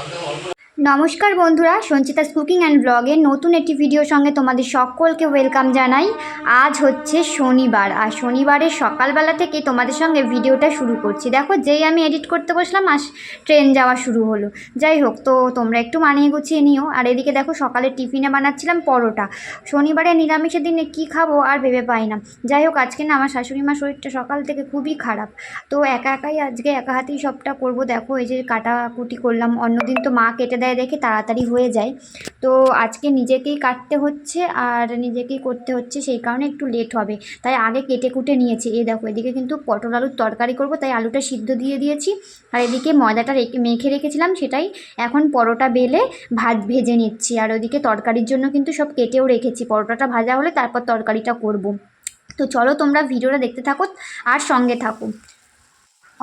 আমরা অন্য নমস্কার বন্ধুরা, সঞ্চিতাস কুকিং অ্যান্ড ব্লগের নতুন একটি ভিডিওর সঙ্গে তোমাদের সকলকে ওয়েলকাম জানাই। আজ হচ্ছে শনিবার, আর শনিবারের সকালবেলা থেকে তোমাদের সঙ্গে ভিডিওটা শুরু করছি। দেখো, যেই আমি এডিট করতে বসলাম, আস, ট্রেন যাওয়া শুরু হলো। যাই হোক, তো তোমরা একটু মানিয়ে গুছিয়ে নিও। আর এদিকে দেখো, সকালে টিফিনে বানাচ্ছিলাম পরোটা। শনিবারে নিরামিষের দিনে কি খাব আর ভেবে পাই না। যাই হোক, আজকে না আমার শাশুড়ি মার শরীরটা সকাল থেকে খুবই খারাপ। তো একা একাই আজকে একা হাতেই সবটা করব। দেখো, এই যে কাটাকুটি করলাম। অন্যদিন তো মা কেটে দেয় দেখে তাড়াতাড়ি হয়ে যায়। তো আজকে নিজেকেই কাটতে হচ্ছে আর নিজেকেই করতে হচ্ছে সেই কারণে একটু লেট হবে। তাই আগে কেটে কুটে নিয়েছি। এই দেখো, এদিকে কিন্তু পটল আলুর তরকারি করব, তাই আলুটা সিদ্ধ দিয়ে দিয়েছি। আর এদিকে ময়দাটা রেখে, মেখে রেখেছিলাম সেটাই। এখন পরোটা বেলে ভাত ভেজে নিচ্ছি। আর ওদিকে তরকারির জন্য কিন্তু সব কেটেও রেখেছি। পরোটাটা ভাজা হলে তারপর তরকারিটা করব। তো চলো তোমরা ভিডিওটা দেখতে থাকো আর সঙ্গে থাকো।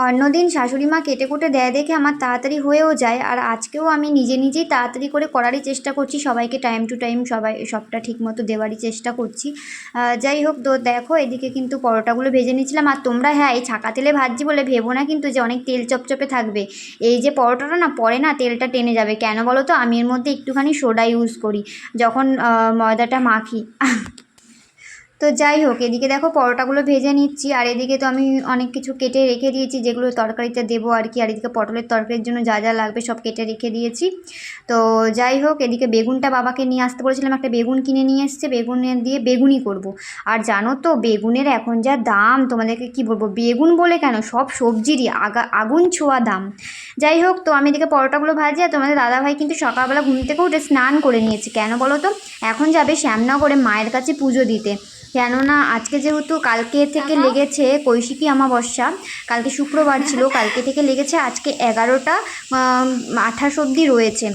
অন্যদিন শাশুড়ি মা কেটে কুটে দেয় দেখে আমার তাড়াতাড়ি হয়েও যায়। আর আজকেও আমি নিজে নিজেই তাড়াতাড়ি করে করারই চেষ্টা করছি, সবাইকে টাইম টু টাইম সবাই সবটা ঠিক মতো দেওয়ারই চেষ্টা করছি। যাই হোক তো দেখো, এদিকে কিন্তু পরোটাগুলো ভেজে নিচ্ছিলাম আর তোমরা হ্যাঁ এই ছাকা তেলে ভাজছি বলে ভেবো না কিন্তু যে অনেক তেল চপচপে থাকবে। এই যে পরোটাটা না, পরে না তেলটা টেনে যাবে। কেন বলো তো? আমি এর মধ্যে একটুখানি সোডা ইউজ করি, যখন ময়দাটা মাখি। তো যাই হোক, এদিকে দেখো পরোটাগুলো ভেজে নিচ্ছি, আর এদিকে তো আমি অনেক কিছু কেটে রেখে দিয়েছি, যেগুলো তরকারিতে দেবো আর কি, আর এদিকে পটলের তরকারির জন্য যা যা লাগবে সব কেটে রেখে দিয়েছি। তো যাই হোক, এদিকে বেগুনটা বাবাকে নিয়ে আসতে বলেছিলাম, একটা বেগুন কিনে নিয়ে এসছে বেগুনের দিয়ে বেগুনই করব। আর জানো তো, বেগুনের এখন যা দাম, তোমাদেরকে কি বলব, বেগুন বলে কেন, সব সবজিরই আগা, আগুন ছোঁয়া দাম। যাই হোক, তো আমি এদিকে পরোটাগুলো ভাজি, আর তোমাদের দাদাভাই কিন্তু সকালবেলা ঘুম থেকে উঠে স্নান করে নিয়েছে, কেন বলো তো? এখন যাবে শ্যামনগরে মায়ের কাছে পুজো দিতে। কেননা আজকে যেহেতু কালকে থেকে লেগেছে কৈশিকী অমাবস্যা কালকে শুক্রবার ছিল কালকে থেকে লেগেছে আজকে এগারোটা আঠাশ অবধি রয়েছে।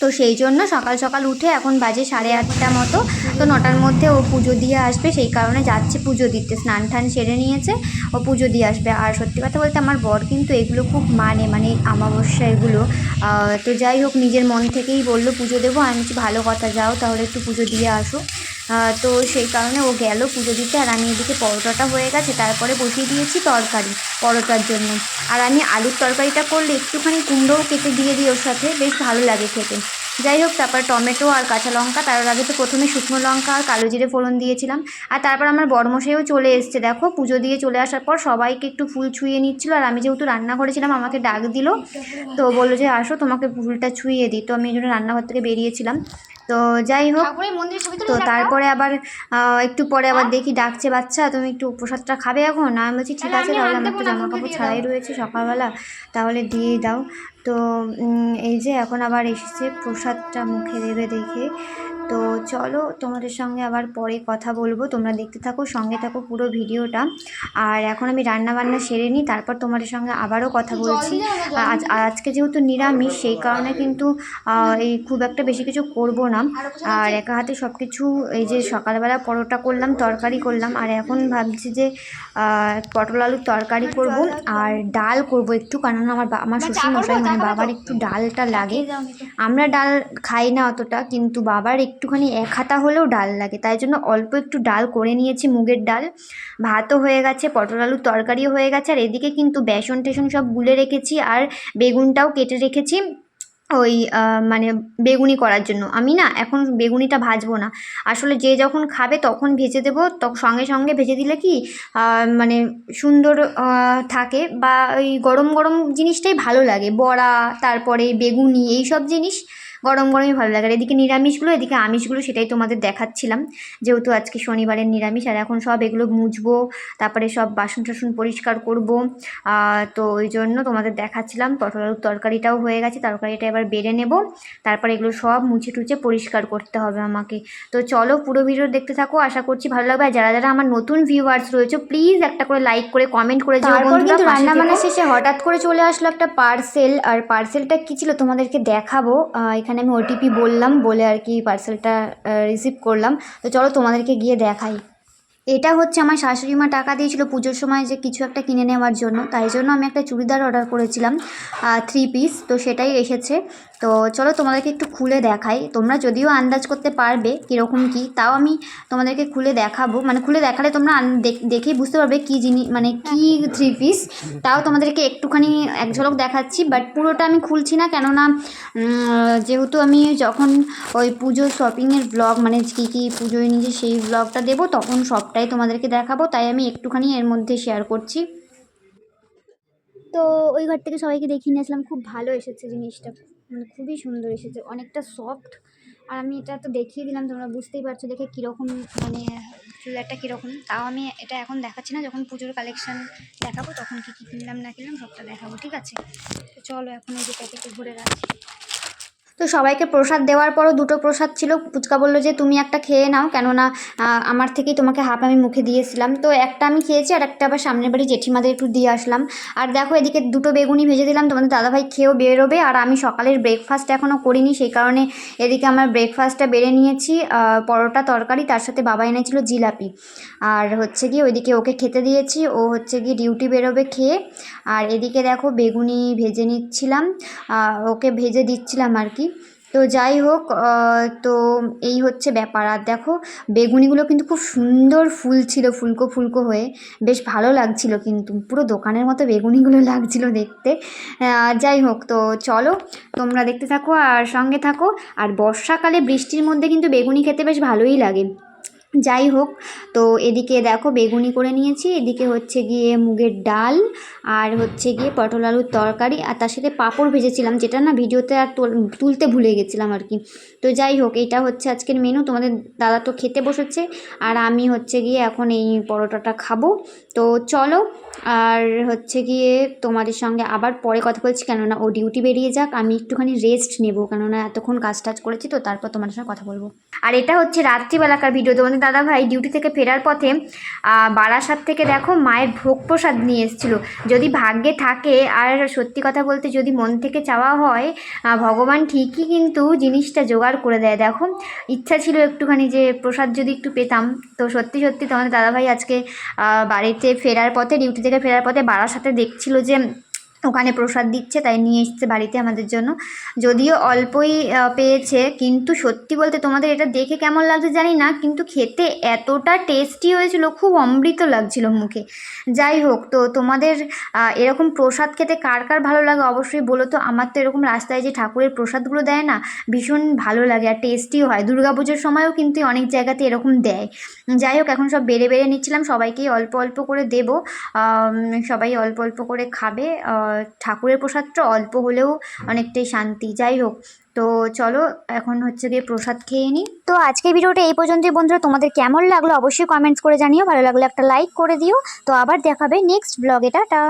তো সেই জন্য সকাল সকাল উঠে এখন বাজে সাড়ে আটটা মতো তো নটার মধ্যে ও পুজো দিয়ে আসবে সেই কারণে যাচ্ছে পুজো দিতে। স্নান টান সেরে নিয়েছে ও পুজো দিয়ে আসবে। আর সত্যি কথা বলতে আমার বর কিন্তু এগুলো খুব মানে মানে আমাবস্যা এগুলো। তো যাই হোক নিজের মন থেকেই বলল পুজো দেবো আমি ভালো কথা যাও তাহলে একটু পুজো দিয়ে আসো। তো সেই কারণে ও গেল পুজো দিতে, আর আমি এদিকে পরোটাটা হয়ে গেছে, তারপরে বসিয়ে দিয়েছি তরকারি পরোটার জন্য। আর আমি আলুর তরকারিটা করলে একটুখানি কুমড়োও কেটে দিয়ে দিই ওর সাথে, বেশ ভালো লাগে খেতে। যাই হোক, তারপর টমেটো আর কাঁচা লঙ্কা, তার আগে তো প্রথমে শুকনো লঙ্কা আর কালো জিরে ফোড়ন দিয়েছিলাম। আর তারপর আমার বড়মশাইও চলে এসছে, দেখো, পুজো দিয়ে চলে আসার পর সবাইকে একটু ফুল ছুঁয়ে নিচ্ছিল, আর আমি যেহেতু রান্না করেছিলাম আমাকে ডাক দিল। তো বলল যে, আসো, তোমাকে ফুলটা ছুঁয়ে দিই। তো আমি এই জন্য রান্নাঘর থেকে বেরিয়েছিলাম। তো যাই হোক তো তারপরে আবার একটু পরে আবার দেখি ডাকছে বাচ্চা তুমি একটু প্রসাদটা খাবে এখন? আমি বলছি ঠিক আছে তাহলে আমার তো জামা কাপড় ছাড়াই রয়েছে সকালবেলা তাহলে দিয়ে দাও। তো এই যে এখন আবার এসেছে প্রসাদটা মুখে দেবে দেখে। তো চলো তোমাদের সঙ্গে আবার পরে কথা বলব। তোমরা দেখতে থাকো সঙ্গে থাকো পুরো ভিডিওটা। আর এখন আমি রান্না বান্না সেরে নিই তারপর তোমাদের সঙ্গে আবারও কথা বলছি। আজ আজকে যেহেতু নিরামিষ সেই কারণে কিন্তু এই খুব একটা বেশি কিছু করব না। আর একা হাতে সব কিছু এই যে সকালবেলা পরোটা করলাম তরকারি করলাম আর এখন ভাবছি যে পটল আলুর তরকারি করব আর ডাল করব একটু কারণ আমার আমার শ্বশুর মশাই মানে বাবার একটু ডালটা লাগে। আমরা ডাল খাই না অতটা কিন্তু বাবার একটুখানি এক হাতা হলেও ডাল লাগে। তাই জন্য অল্প একটু ডাল করে নিয়েছি, মুগের ডাল। ভাতও হয়ে গেছে, পটল আলুর তরকারিও হয়ে গেছে, আর এদিকে কিন্তু বেসন টেসন সব গুলে রেখেছি, আর বেগুনটাও কেটে রেখেছি ওই মানে বেগুনি করার জন্য। আমি না এখন বেগুনিটা ভাজবো না। আসলে যে যখন খাবে তখন ভেজে দেবো তখন সঙ্গে সঙ্গে ভেজে দিলে কি মানে সুন্দর থাকে বা ওই গরম গরম জিনিসটাই ভালো লাগে। বড়া, তারপরে বেগুনি এই সব জিনিস গরম গরমই ভালো লাগে। আর এদিকে নিরামিষগুলো এদিকে আমিষগুলো সেটাই তোমাদের দেখাচ্ছিলাম। যেহেতু আজকে শনিবারের নিরামিষ আর এখন সব এগুলো মুছবো তারপরে সব বাসন টাসন পরিষ্কার করব। তো ওই জন্য তোমাদের দেখাচ্ছিলাম পটল আলুর তরকারিটাও হয়ে গেছে তরকারিটা এবার বেড়ে নেব। তারপরে এগুলো সব মুছে টুচে পরিষ্কার করতে হবে আমাকে। তো চলো পুরো ভিডিও দেখতে থাকো আশা করছি ভালো লাগবে। আর যারা যারা আমার নতুন ভিউয়ার্স রয়েছে প্লিজ একটা করে লাইক করে কমেন্ট করে তারপর কিন্তু রান্না বান্না শেষে হঠাৎ করে চলে আসলো একটা পার্সেল আর পার্সেলটা কী ছিল তোমাদেরকে দেখাবো। এখানে আমি ওটিপি বললাম, বলে আর কি পার্সেলটা রিসিভ করলাম। তো চলো তোমাদেরকে গিয়ে দেখাই। এটা হচ্ছে আমার শাশুড়ি মা টাকা দিয়েছিল পুজোর সময় যে কিছু একটা কিনে নেওয়ার জন্য। তাই জন্য আমি একটা চুড়িদার অর্ডার করেছিলাম থ্রি পিস তো সেটাই এসেছে। তো চলো তোমাদেরকে একটু খুলে দেখাই। তোমরা যদিও আন্দাজ করতে পারবে কীরকম কী, তাও আমি তোমাদেরকে খুলে দেখাবো। মানে খুলে দেখালে তোমরা দেখ- দেখেই বুঝতে পারবে কী জিনিস মানে কী থ্রি পিস তাও তোমাদেরকে একটুখানি এক ঝলক দেখাচ্ছি বাট পুরোটা আমি খুলছি না। কেননা যেহেতু আমি যখন ওই পুজো শপিংয়ের ব্লগ মানে কী কী পুজোয় নিজে সেই ব্লগটা দেবো, তখন সবটাই তোমাদেরকে দেখাবো। তাই আমি একটুখানি এর মধ্যে শেয়ার করছি। তো ওই ঘর থেকে সবাইকে দেখিয়ে নিয়ে আসলাম। খুব ভালো এসেছে জিনিসটা। মানে খুবই সুন্দর এসেছে, অনেকটা সফট আর আমি এটা তো দেখিয়ে দিলাম, তোমরা বুঝতেই পারছ দেখে কীরকম মানে চুড়িদারটা কীরকম। তাও আমি এটা এখন দেখাচ্ছি না, যখন পুজোর কালেকশান দেখাবো তখন কী কী কিনলাম না কিনলাম সবটা দেখাবো, ঠিক আছে? তো চলো এখন এই যে প্যাকেটে ভরে রাখছি তো সবাইকে প্রসাদ দেওয়ার পরও দুটো প্রসাদ ছিল। পুচকা বলল যে, তুমি একটা খেয়ে নাও, কেননা আমার থেকেই তোমাকে হাফ আমি মুখে দিয়েছিলাম। তো একটা আমি খেয়েছি, আর একটা আবার সামনের বাড়ি জেঠিমাদের একটু দিয়ে আসলাম। আর দেখো, এদিকে দুটো বেগুনি ভেজে দিলাম, তোমাদের দাদাভাই খেয়েও বেরোবে, আর আমি সকালের ব্রেকফাস্ট এখনও করিনি, সেই কারণে এদিকে আমার ব্রেকফাস্টটা বেড়ে নিয়েছি পরোটা, তরকারি, তার সাথে বাবা এনেছিল জিলাপি। আর হচ্ছে গিয়ে ওইদিকে ওকে খেতে দিয়েছি, ও হচ্ছে গিয়ে ডিউটি বেরোবে খেয়ে। আর এদিকে দেখো, বেগুনি ভেজে নিচ্ছিলাম ওকে ভেজে দিচ্ছিলাম আর কি। তো যাই হোক তো এই হচ্ছে ব্যাপার। আর দেখো, বেগুনিগুলো কিন্তু খুব সুন্দর ফুল ছিল, ফুলকো ফুলকো হয়ে। বেশ ভালো লাগছিল কিন্তু, পুরো দোকানের মতো বেগুনিগুলো লাগছিল দেখতে। যাই হোক, তো চলো, তোমরা দেখতে থাকো আর সঙ্গে থাকো। আর বর্ষাকালে বৃষ্টির মধ্যে কিন্তু বেগুনি খেতে বেশ ভালোই লাগে। যাই হোক, তো এদিকে দেখো বেগুনি করে নিয়েছি, এদিকে হচ্ছে গিয়ে মুগের ডাল আর হচ্ছে গিয়ে পটল আলুর তরকারি আর তার সাথে পাঁপড় ভেজেছিলাম, যেটা না ভিডিওতে আর তোল- তুলতে ভুলে গেছিলাম আর কি। তো যাই হোক এটা হচ্ছে আজকের মেনু তোমাদের দাদা তো খেতে বসেছে আর আমি হচ্ছে গিয়ে এখন এই পরোটাটা খাব। তো চলো, আর হচ্ছে গিয়ে তোমাদের সঙ্গে আবার পরে কথা বলছি, কেননা ও ডিউটি বেরিয়ে যাক, আমি একটুখানি রেস্ট নেব, কেননা এতক্ষণ কাজ টাজ করেছি তো, তারপর তোমাদের সঙ্গে কথা বলব। আর এটা হচ্ছে রাত্রিবেলাকার ভিডিও তোমাদের দাদা ভাই ডিউটি থেকে ফেরার পথে বারাসাত থেকে দেখো মায়ের ভোগ প্রসাদ নিয়ে এসেছিল। যদি ভাগ্যে থাকে, আর সত্যি কথা বলতে যদি মন থেকে চাওয়া হয় ভগবান ঠিকই কিন্তু জিনিসটা জোগাড় করে দেয়। দেখো, ইচ্ছা ছিল একটুখানি যে প্রসাদ যদি একটু পেতাম। তো সত্যি সত্যি তোমাদের দাদাভাই আজকে বাড়িতে ফেরার পথে ডিউটি থেকে ফেরার পথে বারাসাতে দেখছিল যে ওখানে প্রসাদ দিচ্ছে, তাই নিয়ে এসছে বাড়িতে আমাদের জন্য। যদিও অল্পই পেয়েছে, কিন্তু সত্যি বলতে তোমাদের এটা দেখে কেমন লাগছে জানি না, কিন্তু খেতে এতটা টেস্টি হয়েছিল, খুব অমৃত লাগছিল মুখে। যাই হোক, তো তোমাদের এরকম প্রসাদ খেতে কার কার ভালো লাগে অবশ্যই বলো তো। আমার তো এরকম রাস্তায় যে ঠাকুরের প্রসাদগুলো দেয় না, ভীষণ ভালো লাগে আর টেস্টিও হয়। দুর্গাপুজোর সময়ও কিন্তু অনেক জায়গাতে এরকম দেয়। যাই হোক, এখন সব বেড়ে বেড়ে নিচ্ছিলাম, সবাইকেই অল্প অল্প করে দেবো। সবাই অল্প অল্প করে খাবে। ঠাকুরের প্রসাদটা অল্প হলেও অনেকটাই শান্তি। যাই হোক, তো চলো এখন হচ্ছে গিয়ে প্রসাদ খেয়ে নিই তো আজকে ভিডিওটা এই পর্যন্তই বন্ধুরা। তোমাদের কেমন লাগল অবশ্যই কমেন্টস করে জানিও। ভালো লাগলে একটা লাইক করে দিও। তো আবার দেখাবে নেক্সট ব্লগে টাটা!